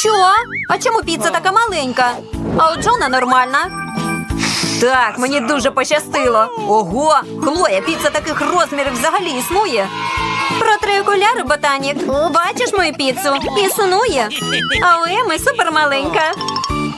Що? А чому піца така маленька? А у Джона нормальна. Так, мені дуже пощастило. Ого, Хлоя, піца таких розмірів взагалі існує. Протри окуляри, ботанік. Бачиш мою піцу? Існує. А у Еми супермаленька.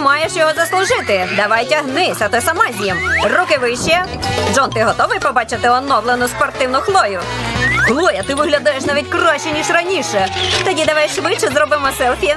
Маєш його заслужити. Давай тягнися, ти сама з'їм. Руки вище. Джон, ти готовий побачити оновлену спортивну хлою? Хлоя, ти виглядаєш навіть краще, ніж раніше. Тоді давай швидше зробимо селфі.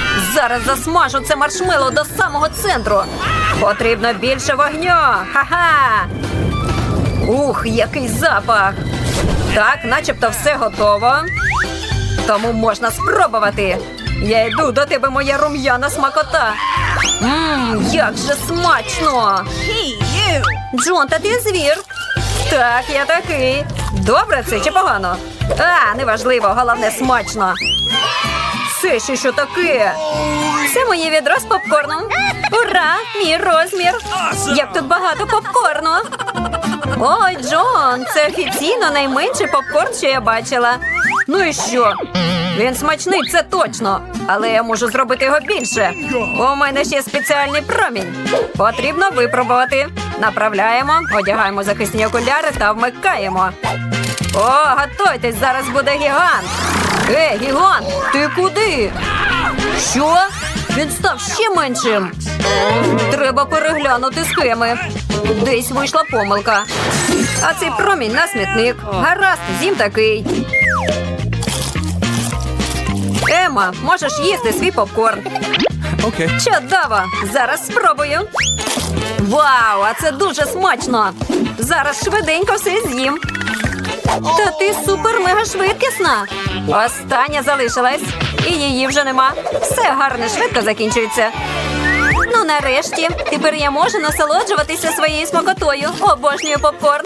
Зараз засмажу це маршмело до самого центру. Потрібно більше вогню. Ха-ха! Ух, який запах! Так, начебто все готово. Тому можна спробувати. Я йду до тебе, моя рум'яна смакота. Мм, як же смачно! Джон, та ти звір. Так, я такий. Добре це чи погано? А, неважливо, головне смачно. Це ще що таке? Це моє відро з попкорном. Ура! Мій розмір! Як тут багато попкорну! Ой, Джон, це офіційно найменший попкорн, що я бачила. Ну і що? Він смачний, це точно. Але я можу зробити його більше. У мене ще спеціальний промінь. Потрібно випробувати. Направляємо, одягаємо захисні окуляри та вмикаємо. О, готуйтесь, зараз буде гігант. Ей, гігант, ти куди? Що? Він став ще меншим. Треба переглянути схеми. Десь вийшла помилка. А цей промінь на смітник. Гаразд, зім такий. Ема, можеш їсти свій попкорн. Okay. Чудово! Зараз спробую. Вау, а це дуже смачно! Зараз швиденько все з'їм. Та ти супер-мега швидкісна. Остання залишилась. І її вже нема. Все гарне, швидко закінчується. Ну, нарешті, тепер я можу насолоджуватися своєю смакотою. Обожнюю попкорн.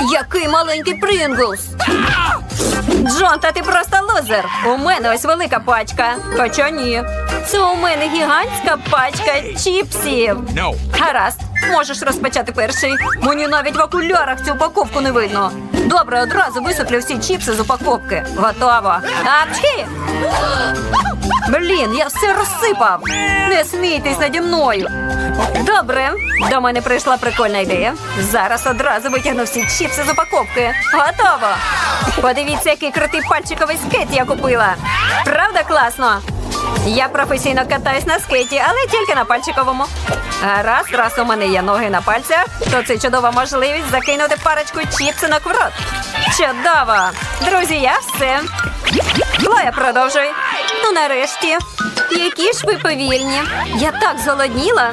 Який маленький Принглс. Джон, та ти просто лузер. У мене ось велика пачка. Хоча ні. Це у мене гігантська пачка чіпсів. Гаразд, можеш розпочати перший. Мені навіть в окулярах цю упаковку не видно. Добре, одразу висиплю всі чіпси з упаковки. Готово. Апчхі! Блін, я все розсипав. Не смійтесь наді мною. Добре, до мене прийшла прикольна ідея. Зараз одразу витягну всі чіпси з упаковки. Готово. Подивіться, який крутий пальчиковий скейт я купила. Правда класно? Я професійно катаюсь на скейті, але тільки на пальчиковому. Раз, раз у мене є ноги на пальцях, то це чудова можливість закинути парочку чіпсинок в рот. Чудово! Друзі, я все. Хлоя, продовжуй. Ну, нарешті. Які ж ви повільні. Я так зголодніла.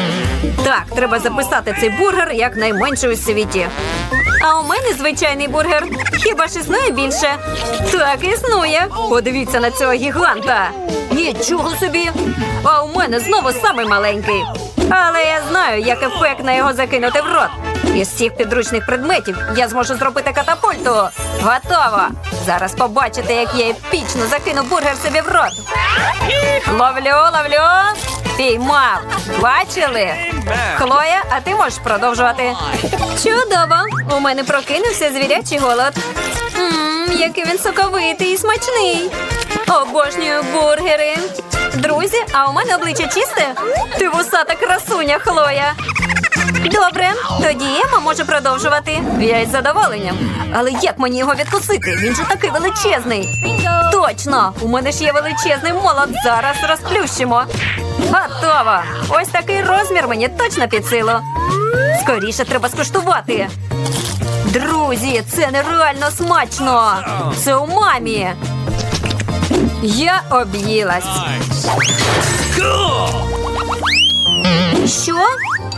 Так, треба записати цей бургер як найменший у світі. А у мене звичайний бургер. Хіба ж існує більше? Так, існує. Подивіться на цього гіганта. Нічого собі. А у мене знову самий маленький. Але я знаю, як ефектно його закинути в рот. Із всіх підручних предметів я зможу зробити катапульту. Готово. Зараз побачите, як я епічно закину бургер собі в рот. Ловлю, ловлю. Піймав. Бачили? Хлоя, а ти можеш продовжувати. Чудово! У мене прокинувся звірячий голод. Ммм, який він соковитий і смачний. Обожнюю бургери. Друзі, а у мене обличчя чисте? Ти вусата красуня, Хлоя. Добре, тоді Ема може продовжувати. Я із задоволенням. Але як мені його відкусити? Він же такий величезний. Точно! У мене ж є величезний молот. Зараз розплющимо. Готово! Ось такий розмір мені точно під силу. Скоріше треба скуштувати. Друзі, це нереально смачно. Це у мамі. Я об'їлась. Що?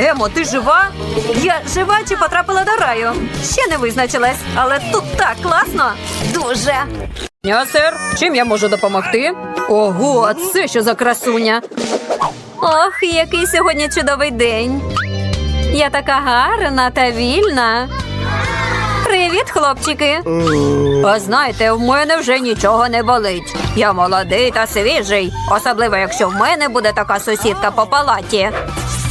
Емо, ти жива? Я жива чи потрапила до раю? Ще не визначилась, але тут так класно. Дуже. Я, сер, чим я можу допомогти? Ого, а це що за красуня? Ох, який сьогодні чудовий день. Я така гарна та вільна. Привіт, хлопчики. А знаєте, в мене вже нічого не болить. Я молодий та свіжий, особливо якщо в мене буде така сусідка по палаті.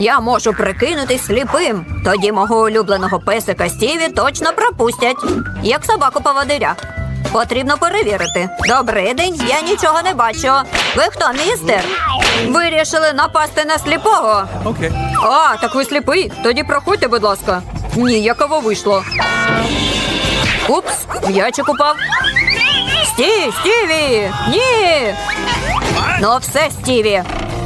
Я можу прикинутись сліпим. Тоді мого улюбленого песика Стіві точно пропустять, як собаку поводиря. Потрібно перевірити. Добрий день, я нічого не бачу. Ви хто, містер? Вирішили напасти на сліпого. А, так ви сліпий? Тоді проходьте, будь ласка. Ніяково вийшло. Упс, м'ячик упав. Стій, Стіві! Ні! Ну все, Стіві.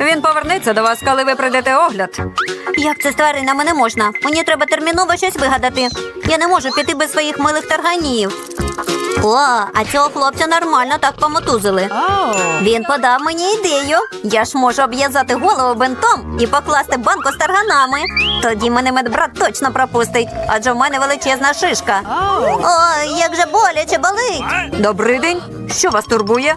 Він повернеться до вас, коли ви прийдете огляд. Як це з тваринами не можна? Мені треба терміново щось вигадати. Я не можу піти без своїх милих тарганів. О, а цього хлопця нормально так помотузили. Він подав мені ідею. Я ж можу обв'язати голову бинтом і покласти банку з тарганами. Тоді мене медбрат точно пропустить, адже в мене величезна шишка. Ой, як же боляче болить. Добрий день. Що вас турбує?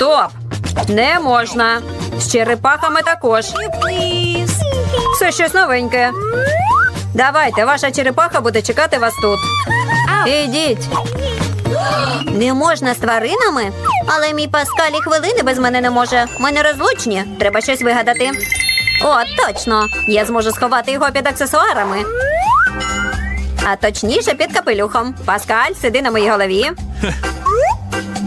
Стоп! Не можна. З черепахами також. Це щось новеньке. Давайте, ваша черепаха буде чекати вас тут. Ідіть. Не можна з тваринами? Але мій Паскаль і хвилини без мене не може. Ми не розлучні. Треба щось вигадати. О, точно! Я зможу сховати його під аксесуарами. А точніше під капелюхом. Паскаль, сиди на моїй голові.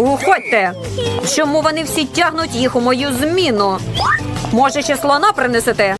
Уходьте! Чому вони всі тягнуть їх у мою зміну? Може, ще слона принесете?